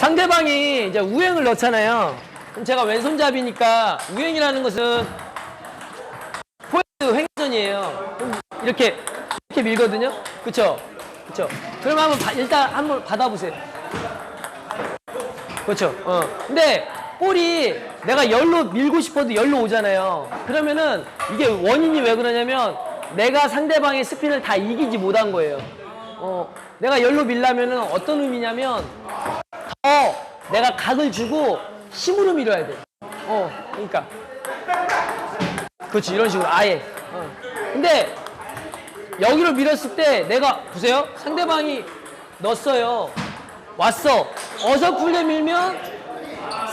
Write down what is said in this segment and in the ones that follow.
상대방이 이제 우행을 넣잖아요. 그럼 제가 왼손잡이니까 우행이라는 것은 포인트 횡전이에요. 이렇게 이렇게 밀거든요. 그쵸? 그쵸? 그럼 한번 바- 일단 한번 받아보세요. 그렇죠. 어. 근데 볼이 내가 열로 밀고 싶어도 열로 오잖아요. 그러면은 이게 원인이 왜 그러냐면 내가 상대방의 스핀을 다 이기지 못한 거예요. 어. 내가 열로 밀려면은 어떤 의미냐면 더 내가 각을 주고 힘으로 밀어야 돼. 어. 그러니까. 그렇지. 이런 식으로 아예. 어. 근데 여기로 밀었을 때 내가 보세요. 상대방이 넣었어요. 왔어. 어설프게 밀면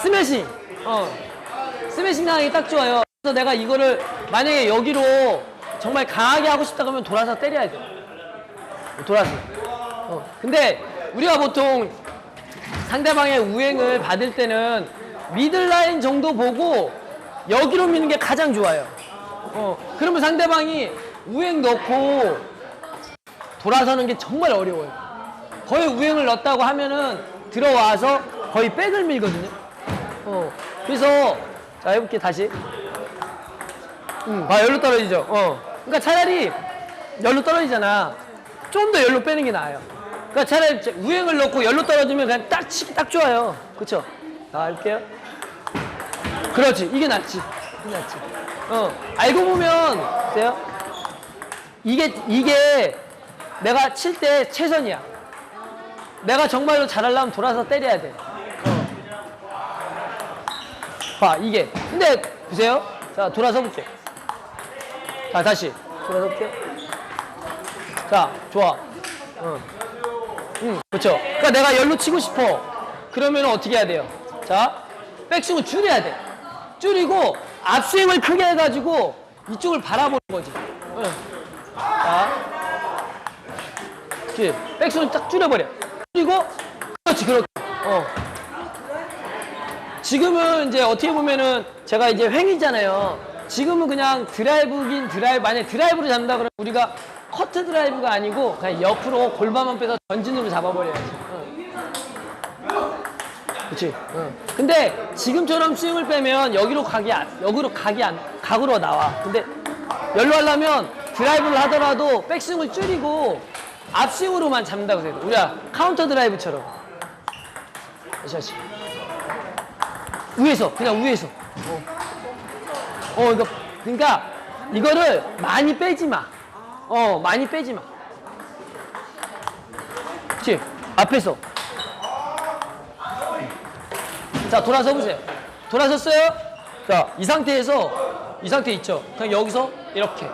스매싱. 어. 스매싱 당하기 딱 좋아요. 그래서 내가 이거를 만약에 여기로 정말 강하게 하고 싶다 그러면 돌아서 때려야 돼. 돌아서. 어. 근데 우리가 보통 상대방의 우행을 받을 때는 미들라인 정도 보고 여기로 미는 게 가장 좋아요. 어. 그러면 상대방이 우행 넣고 돌아서는 게 정말 어려워요. 거의 우행을 넣었다고 하면은 들어와서 거의 백을 밀거든요. 어. 그래서 자 해볼게 다시. 음, 봐 열로 떨어지죠. 어. 그러니까 차라리 열로 떨어지잖아. 좀 더 열로 빼는 게 나아요. 그러니까 차라리 저- 우행을 넣고 열로 떨어지면 그냥 딱 치기 딱 좋아요. 그쵸? 자 할게요. 그렇지. 이게 낫지. 이게 낫지. 어. 알고 보면 보세요. 이게 이게 내가 칠 때 최선이야. 내가 정말로 잘하려면 돌아서 때려야 돼. 어. 봐, 이게. 근데, 보세요. 자, 돌아서 볼게. 자, 다시. 돌아서 볼게요. 자, 좋아. 응. 응, 그쵸. 그니까 내가 열로 치고 싶어. 그러면 어떻게 해야 돼요? 자, 백스윙을 줄여야 돼. 줄이고, 앞스윙을 크게 해가지고, 이쪽을 바라보는 거지. 응. 자. 그렇지. 백스윙을 딱 줄여버려. 그리고 그렇지 그렇게. 어. 지금은 이제 어떻게 보면은 제가 이제 횡이잖아요. 지금은 그냥 드라이브긴 드라이브 만약 드라이브로 잡는다 그러면 우리가 커트 드라이브가 아니고 그냥 옆으로 골반만 빼서 전진으로 잡아버려야지. 어. 그렇지. 어. 근데 지금처럼 스윙을 빼면 여기로 각이 안, 여기로 각이 안, 각으로 나와. 근데 열로 하려면 드라이브를 하더라도 백스윙을 줄이고 앞스윙으로만 잡는다고 생각해. 우리가 카운터 드라이브처럼. 다시 다시. 위에서 그냥 위에서. 어. 어 이거 그러니까 이거를 많이 빼지 마. 어 많이 빼지 마. 그렇지. 앞에서. 자 돌아서 보세요. 돌아섰어요? 자이 상태에서 이 상태 있죠. 그냥 여기서 이렇게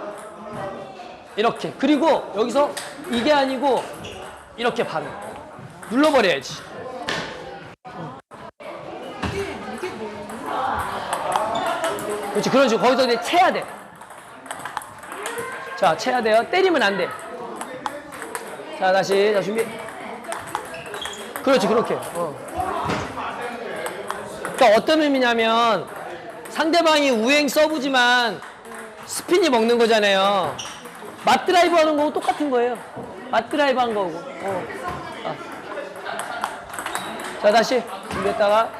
이렇게 그리고 여기서 이게 아니고 이렇게 반응 눌러버려야지. 그렇지 그런 식으로 거기서 이제 채야 돼. 자 채야 돼요. 때리면 안 돼. 자 다시 자 준비. 그렇지 그렇게. 어. 그러니까 어떤 의미냐면 상대방이 우행 서브지만 스핀이 먹는 거잖아요. 맞드라이브 하는 거고 똑같은 거예요. 맞드라이브 한 거고. 어. 아. 자 다시 준비했다가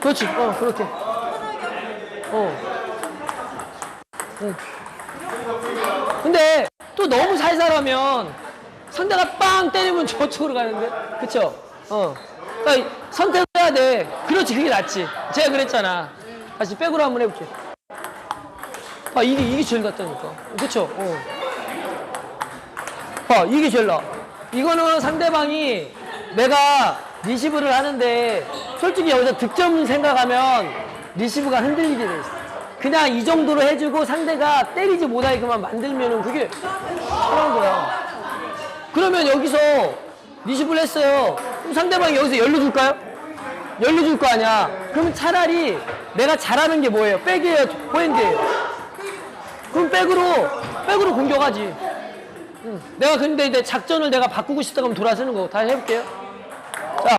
그렇지. 어 그렇게. 어. 응. 근데 또 너무 살살하면 상대가 빵 때리면 저쪽으로 가는데 그쵸? 어. 그러니까 선택을 해야 돼. 그렇지 그게 낫지. 제가 그랬잖아. 다시 백으로 한번 해볼게. 아 이게 이게 제일 낫다니까. 그쵸? 어. 봐 이게 제일 나. 이거는 상대방이 내가 리시브를 하는데 솔직히 여기서 득점 생각하면 리시브가 흔들리게 돼 있어. 그냥 이 정도로 해주고 상대가 때리지 못하게만 만들면은 그게 편한 거야. 그러면 여기서 리시브를 했어요. 그럼 상대방이 여기서 열려줄까요? 열려줄 거 아니야. 그러면 차라리 내가 잘하는 게 뭐예요? 백이에요? 포핸드예요? 그럼 백으로, 백으로 공격하지. 응. 내가 근데 이제 작전을 내가 바꾸고 싶다 그러면 돌아서는 거. 다시 해볼게요. 자,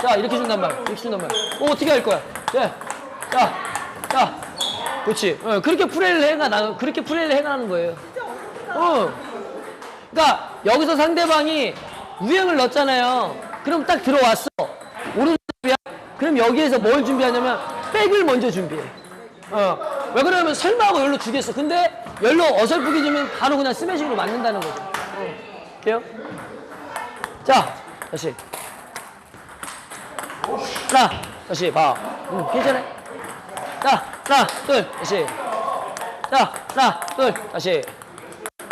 자, 이렇게 준단 말이야. 이렇게 준단 말이야. 어, 어떻게 할 거야? 자, 자, 자. 그렇지. 어, 그렇게 플레이를 해가, 나, 그렇게 플레이를 해가는 거예요. 어. 그러니까 여기서 상대방이 우행을 넣었잖아요. 그럼 딱 들어왔어. 오른쪽이야. 그럼 여기에서 뭘 준비하냐면 백을 먼저 준비해. 어. 왜 그러냐면 설마 하고 열로 주겠어. 근데 열로 어설프게 주면 바로 그냥 스매싱으로 맞는다는 거죠. 어. 돼요? 자, 다시. 하나, 다시 봐. 응, 괜찮아. 자, 하나, 둘, 다시. 자, 하나, 둘, 다시.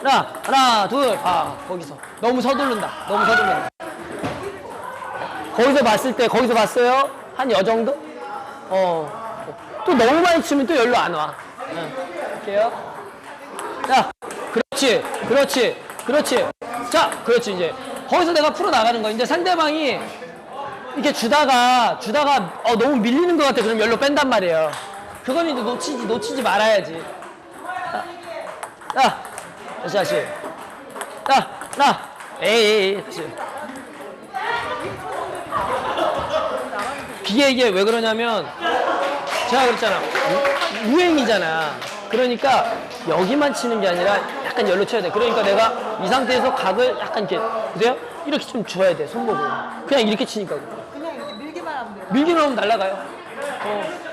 하나, 하나, 둘, 봐. 거기서. 너무 서두른다. 너무 서두른다. 거기서 봤을 때, 거기서 봤어요? 한 여 정도? 어. 또 너무 많이 치면 또 열로 안 와. 응. 할게요. 자, 그렇지, 그렇지, 그렇지. 자, 그렇지, 이제. 거기서 내가 풀어 나가는 거야. 이제 상대방이 이렇게 주다가, 주다가, 어, 너무 밀리는 것 같아. 그럼 열로 뺀단 말이에요. 그건 이제 놓치지, 놓치지 말아야지. 자, 자, 다시, 다시. 자, 하나. 에이, 에이, 에이, 다시. 이게, 이게 왜 그러냐면, 제가 그랬잖아. 유- 유행이잖아. 그러니까 여기만 치는 게 아니라 약간 열로 쳐야 돼. 그러니까 내가 이 상태에서 각을 약간 이렇게, 보세요? 이렇게 좀 줘야 돼, 손목을. 그냥 이렇게 치니까. 그냥 이렇게 밀기만 하면 돼요. 밀기만 하면 날아가요. 어.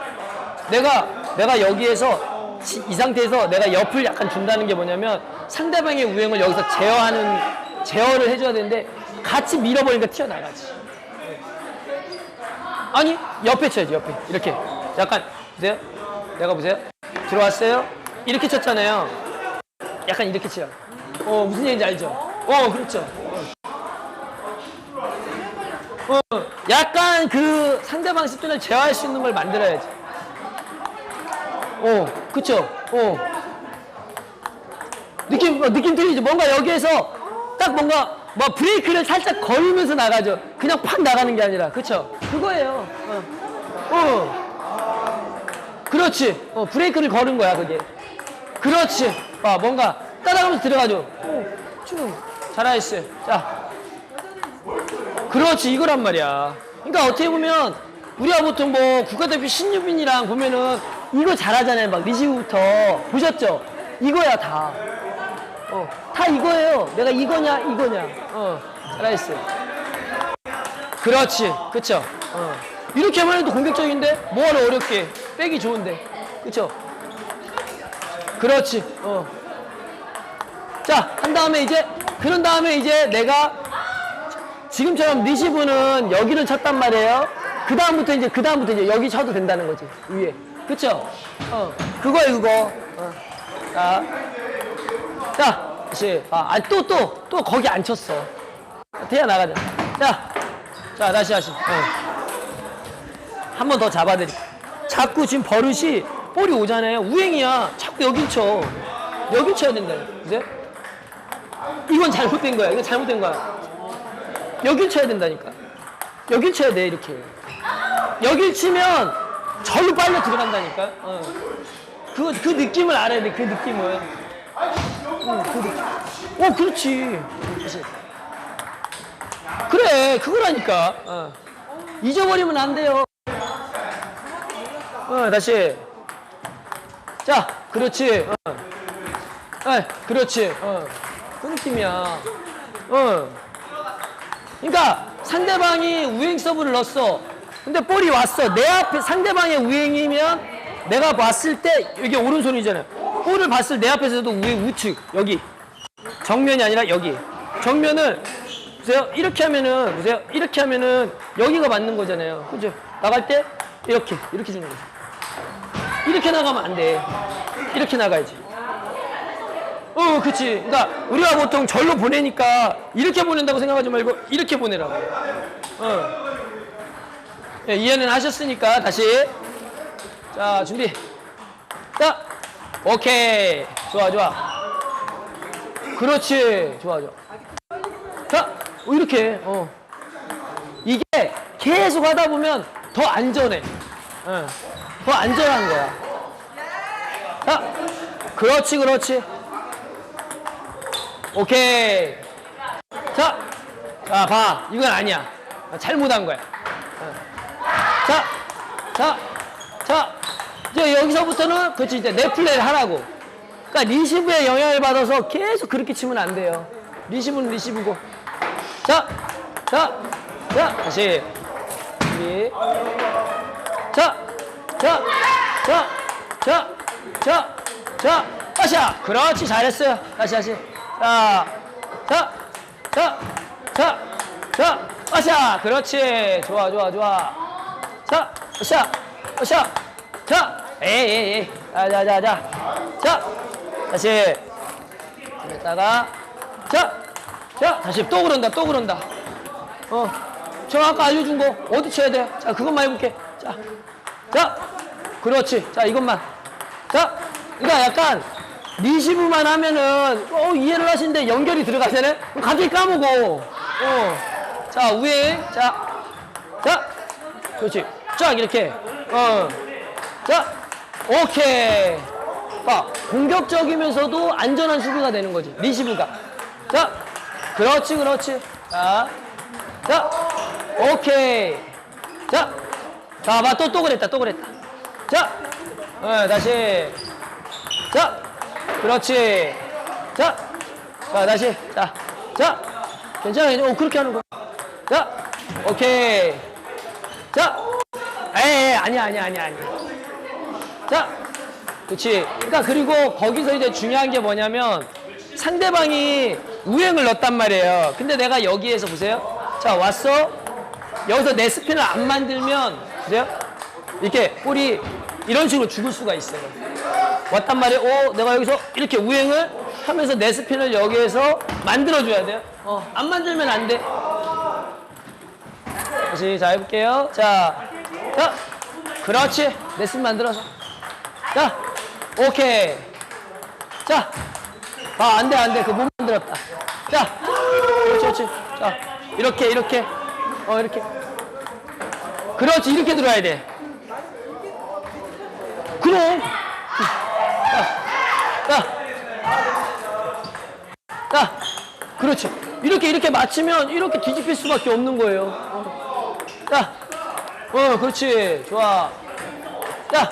내가, 내가 여기에서, 치- 이 상태에서 내가 옆을 약간 준다는 게 뭐냐면 상대방의 우행을 여기서 제어하는, 제어를 해줘야 되는데 같이 밀어버리니까 튀어나가지. 아니, 옆에 쳐야지, 옆에. 이렇게. 약간, 보세요? 내가 보세요? 들어왔어요? 이렇게 쳤잖아요. 약간 이렇게 치요. 어, 무슨 얘기인지 알죠? 어, 그렇죠. 어. 어, 약간 그 상대방 스피을 제어할 수 있는 걸 만들어야지. 어, 그쵸? 어. 느낌, 어, 느낌 들리죠? 뭔가 여기에서 딱 뭔가 뭐 브레이크를 살짝 걸으면서 나가죠. 그냥 팍 나가는 게 아니라. 그쵸? 그거예요. 어. 어. 그렇지. 어, 브레이크를 걸은 거야, 그게. 그렇지. 아, 뭔가 따라가면서 들어가죠. 어, 쭉. 잘하셨어요. 자. 그렇지, 이거란 말이야. 그러니까 어떻게 보면 우리가 보통 뭐 국가대표 신유빈이랑 보면은 이거 잘하잖아요. 막 리시브부터. 보셨죠? 이거야, 다. 어, 다 이거예요. 내가 이거냐, 이거냐. 어, 잘하셨어요. 그렇지. 그쵸? 어. 이렇게 하면 해도 공격적인데? 뭐하러 어렵게. 빼기 좋은데. 그쵸? 그렇지. 어. 자, 한 다음에 이제, 그런 다음에 이제 내가 지금처럼 리시브는 여기를 쳤단 말이에요. 그 다음부터 이제, 그 다음부터 이제 여기 쳐도 된다는 거지. 위에. 그쵸? 어. 그거예요, 그거. 어. 자. 자, 다시. 아, 아, 또, 또, 또 거기 안 쳤어. 대야 나가자. 자. 자, 다시, 다시. 어. 한번 더 잡아드릴게. 자꾸 지금 버릇이 볼이 오잖아요. 우행이야. 자꾸 여길 쳐. 여길 쳐야 된다. 그죠? 이건 잘못된 거야. 이건 잘못된 거야. 여길 쳐야 된다니까. 여길 쳐야 돼, 이렇게. 여길 치면 절로 빨려 들어간다니까. 어. 그, 그 느낌을 알아야 돼, 그 느낌을. 응, 그 느낌. 어, 그렇지. 그래, 그거라니까. 어. 잊어버리면 안 돼요. 어, 다시. 자, 그렇지. 어. 아, 그렇지. 어. 그 느낌이야. 어. 그러니까 상대방이 우행 서브를 넣었어. 근데 볼이 왔어. 내 앞에 상대방의 우행이면 내가 봤을 때 여기 오른손이잖아요. 볼을 봤을 내 앞에서도 우행 우측 여기 정면이 아니라 여기 정면을 보세요. 이렇게 하면은 보세요. 이렇게 하면은 여기가 맞는 거잖아요. 그죠? 나갈 때 이렇게 이렇게 주는 거죠. 이렇게 나가면 안 돼. 이렇게 나가야지. 어, 그치. 그러니까 우리가 보통 절로 보내니까 이렇게 보낸다고 생각하지 말고 이렇게 보내라고. 어. 예, 이해는 하셨으니까 다시. 자, 준비. 자, 오케이. 좋아, 좋아. 그렇지. 좋아, 좋아. 자, 어, 이렇게. 어. 이게 계속 하다 보면 더 안전해. 어. 더 안전한 거야. 자, 그렇지, 그렇지. 오케이. 자, 자, 봐. 이건 아니야. 잘못한 거야. 어. 자, 자, 자. 이제 여기서부터는 그렇지 이제 내 플레이를 하라고. 그러니까 리시브에 영향을 받아서 계속 그렇게 치면 안 돼요. 리시브는 리시브고. 자, 자, 자, 다시. 준비. 자, 자, 자, 자, 자, 자, 다시야. 그렇지, 잘했어요. 다시, 다시. 자, 자, 자, 자, 자, 다시야. 그렇지. 좋아, 좋아, 좋아. 자, 다시야, 다시야. 자, 에이, 에이, 에이. 자, 자, 자, 자. 자, 다시. 했다가, 자, 자, 다시 또 그런다, 또 그런다. 어, 저 아까 알려준 거 어디 쳐야 돼? 자, 그것만 해볼게. 자, 자, 그렇지. 자, 이것만. 자, 그러니까 약간 리시브만 하면은 어 이해를 하시는데 연결이 들어가잖아요. 그럼 갑자기 까먹어. 어, 자 우에 자, 자, 그렇지. 쫙 이렇게. 어, 자, 오케이. 봐, 공격적이면서도 안전한 수비가 되는 거지. 리시브가. 자, 그렇지, 그렇지. 자, 자, 오케이. 자, 자, 봐, 또, 또 그랬다, 또 그랬다. 자, 어, 다시. 자, 그렇지. 자, 자, 다시. 자, 자, 괜찮아. 어, 그렇게 하는 거야. 자, 오케이. 자, 아니야, 아니야, 아니야, 아니야. 자, 그렇지. 그러니까 그리고 거기서 이제 중요한 게 뭐냐면 상대방이 우행을 넣었단 말이에요. 근데 내가 여기에서 보세요. 자, 왔어. 여기서 내 스핀을 안 만들면 보세요. 이렇게 볼이 이런 식으로 죽을 수가 있어요. 왔단 말이에요. 오, 내가 여기서 이렇게 우행을 하면서 내 스핀을 여기에서 만들어줘야 돼요. 어, 안 만들면 안 돼. 다시 자 해볼게요. 자, 자, 그렇지. 내 스핀 만들어서. 자, 오케이. 자, 아, 안 돼, 안 돼. 그 못 만들었다. 자, 그렇지, 그렇지. 자, 이렇게, 이렇게. 어, 이렇게. 그렇지, 이렇게 들어야 돼. 그럼. 자, 자, 자, 그렇지. 이렇게, 이렇게 맞추면 이렇게 뒤집힐 수밖에 없는 거예요. 어. 그렇지. 좋아. 자,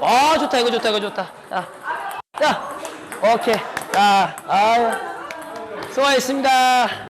아, 좋다, 이거 좋다, 이거 좋다. 자, 자, 오케이. 자, 아유, 수고하셨습니다.